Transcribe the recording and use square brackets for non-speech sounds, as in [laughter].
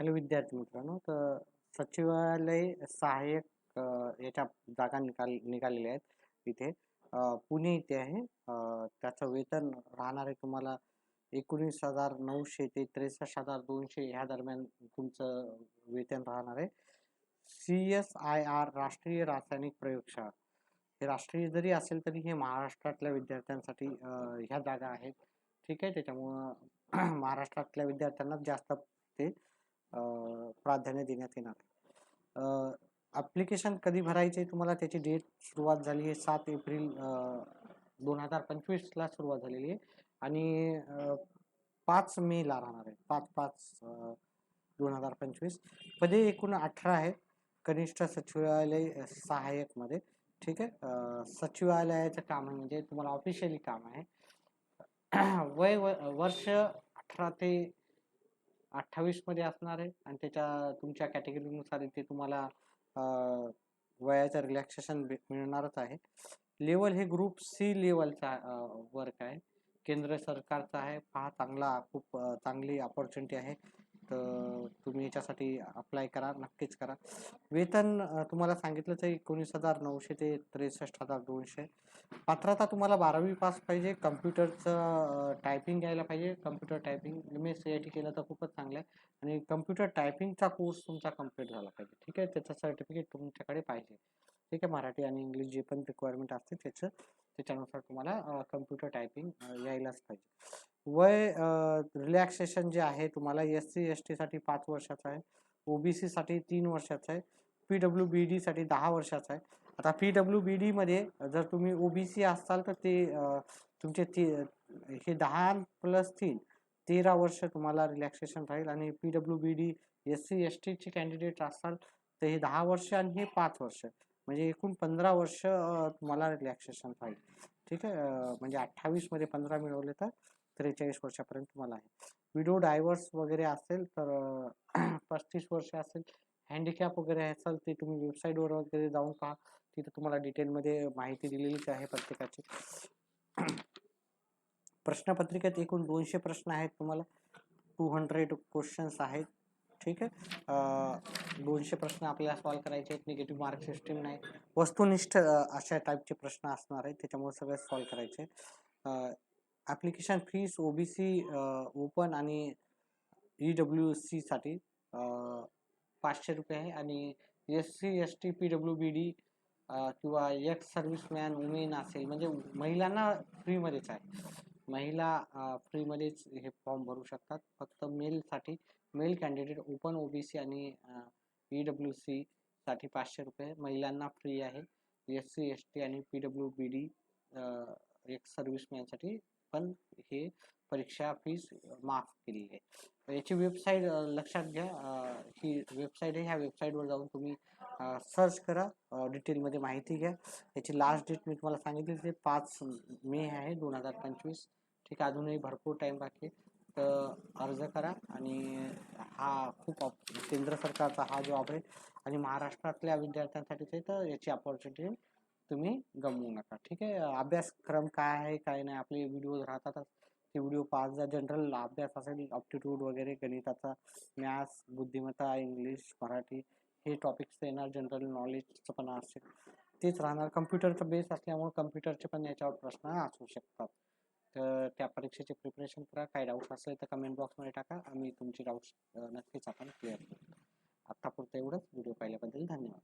Hello विद्यार्थी मित्रांनो तर सचिवालय सहाय्यक याच्या जागा निकाल निघालेल्या आहेत इथे. पुणे इथे आहे. त्याचं वेतन राहणार आहे तुम्हाला एकोणीस हजार नऊशे ते त्रेसष्ट हजार दोनशे ह्या दरम्यान तुमचं वेतन राहणार आहे. सी एस आय आर राष्ट्रीय रासायनिक प्रयोगशाळा हे राष्ट्रीय जरी असेल तरी हे महाराष्ट्रातल्या विद्यार्थ्यांसाठी ह्या जागा आहेत. ठीक आहे त्याच्यामुळं [clears throat] महाराष्ट्रातल्या विद्यार्थ्यांनाच जास्त ते प्राधान्य देण्यात येणार. ॲप्लिकेशन कधी भरायचे तुम्हाला त्याची डेट सुरुवात झाली आहे सात एप्रिल दोन हजार पंचवीसला सुरुवात झालेली आहे. आणि पाच मेला राहणार आहे. पाच पाच दोन हजार पंचवीस. पदे एकूण अठरा आहेत. कनिष्ठ सचिवालय सहाय्यकमध्ये ठीक आहे? सचिवालयाचं काम आहे म्हणजे तुम्हाला ऑफिशियली काम आहे. वय व- वर्ष अठरा ते अठ्ठावीसमध्ये असणार आहे आणि त्याच्या तुमच्या कॅटेगरीनुसार इथे तुम्हाला वयाचं रिलॅक्सेशन मिळणारच आहे. लेवल हे ग्रुप सी लेवलचा वर्क आहे. केंद्र सरकारचा आहे. हा चांगला खूप चांगली अपॉर्च्युनिटी आहे. तर तुम्ही याच्यासाठी अप्लाय करा नक्कीच करा. वेतन तुम्हाला सांगितलंच आहे एकोणीस हजार नऊशे ते त्रेसष्ट हजार दोनशे. पात्रता तुम्हाला बारावी पास पाहिजे. कम्प्युटरचं टायपिंग यायला पाहिजे. Computer typing M S C I T केलं तर खूपच चांगलं आहे. आणि कम्प्युटर टायपिंगचा कोर्स तुमचा कंप्लीट झाला पाहिजे. ठीक आहे? त्याचं सर्टिफिकेट तुमच्याकडे पाहिजे. ठीक आहे मराठी आणि इंग्लिश जे पण रिक्वायरमेंट असते त्याचं. त्याच्यानुसार तुम्हाला कम्प्युटर टायपिंग यायलाच पाहिजे. वय रिलॅक्सेशन जे आहे तुम्हाला एस सी एस टीसाठी पाच वर्षाचं आहे. ओबीसीसाठी तीन वर्षाचं आहे. पी डब्ल्यू बी डीसाठी दहा वर्षाचं आहे. आता पी डब्ल्यू बी डीमध्ये जर तुम्ही ओबीसी असाल तर ते तुमचे ती हे दहा प्लस तीन तेरा वर्ष तुम्हाला रिलॅक्सेशन राहील. आणि P W B D S C S टीचे कॅन्डिडेट असाल तर हे दहा वर्ष आणि हे पाच वर्ष. म्हणजे एकूण पंधरा वर्ष तुम्हाला रिलॅक्सेशन राहील ठीक आहे? म्हणजे अठ्ठावीसमध्ये पंधरा मिळवले तर त्रेचाळीस वर्षापर्यंत तुम्हाला आहे. विडो डायव्हर्स वगैरे असेल तर [clears throat] पस्तीस वर्ष असेल. हँडिकॅप वगैरे असेल ते तुम्ही वेबसाईटवर वगैरे जाऊन पहा. तिथे तुम्हाला डिटेलमध्ये माहिती दिलेलीच आहे प्रत्येकाची. [clears throat] प्रश्नपत्रिकेत एकूण दोनशे प्रश्न आहेत तुम्हाला. टू हंड्रेड क्वेश्चन्स आहेत. ठीक आहे. दोनशे प्रश्न आपल्याला सॉल्व करायचे आहेत. निगेटिव्ह मार्क सिस्टीम नाही. वस्तुनिष्ठ अशा टाईपचे प्रश्न असणार आहेत. त्याच्यामुळे सगळे सॉल्व करायचे application fees O B C open आणि ई डब्ल्यू सीसाठी पाचशे रुपये आहे. आणि S C S T P W B D किंवा एक्स सर्व्हिसमॅन वुमेन असेल. म्हणजे महिलांना फ्रीमध्येच आहे. महिला फ्रीमध्येच हे फॉर्म भरू शकतात. फक्त मेलसाठी male candidate open O B C आणि ई डब्ल्यू सीसाठी पाचशे रुपये महिलांना फ्री आहे. एस सी एस टी आणि पी डब्ल्यू बी डी एक सर्व्हिसमॅनसाठी पण हे परीक्षा फीस माफ केली आहे. याची वेबसाईट लक्षात घ्या. ही वेबसाईट आहे. ह्या वेबसाईटवर जाऊन तुम्ही सर्च करा. डिटेलमध्ये माहिती घ्या. याची लास्ट डेट मी तुम्हाला सांगितली ते पाच मे आहे दोन हजार पंचवीस. ठीक आहे अजूनही भरपूर टाईम बाकी तर अर्ज करा आणि हा खूप ऑप केंद्र सरकारचा हा जॉब आहे आणि महाराष्ट्रातल्या विद्यार्थ्यांसाठीच आहे तर याची अपॉर्च्युनिटी तुम्ही गमवू नका. ठीक आहे अभ्यासक्रम काय आहे काय नाही आपले व्हिडिओ राहतातच. ते व्हिडिओ पाच जा. जनरल अभ्यास असेल ऑप्टिट्यूड वगैरे गणिताचा मॅथ्स बुद्धिमत्ता इंग्लिश मराठी हे टॉपिक्स येणार. जनरल नॉलेजचं पण असेल तेच राहणार. कम्प्युटरचा बेस असल्यामुळे कम्प्युटरचे पण याच्यावर प्रश्न असू शकतात. तर त्या परीक्षेचे प्रिपरेशन करा. काय डाऊट असेल तर कमेंट बॉक्समध्ये टाका. आम्ही तुमची डाऊट्स नक्कीच आपण क्लिअर करू. आत्तापुरतं एवढंच. व्हिडिओ पाहिल्याबद्दल धन्यवाद.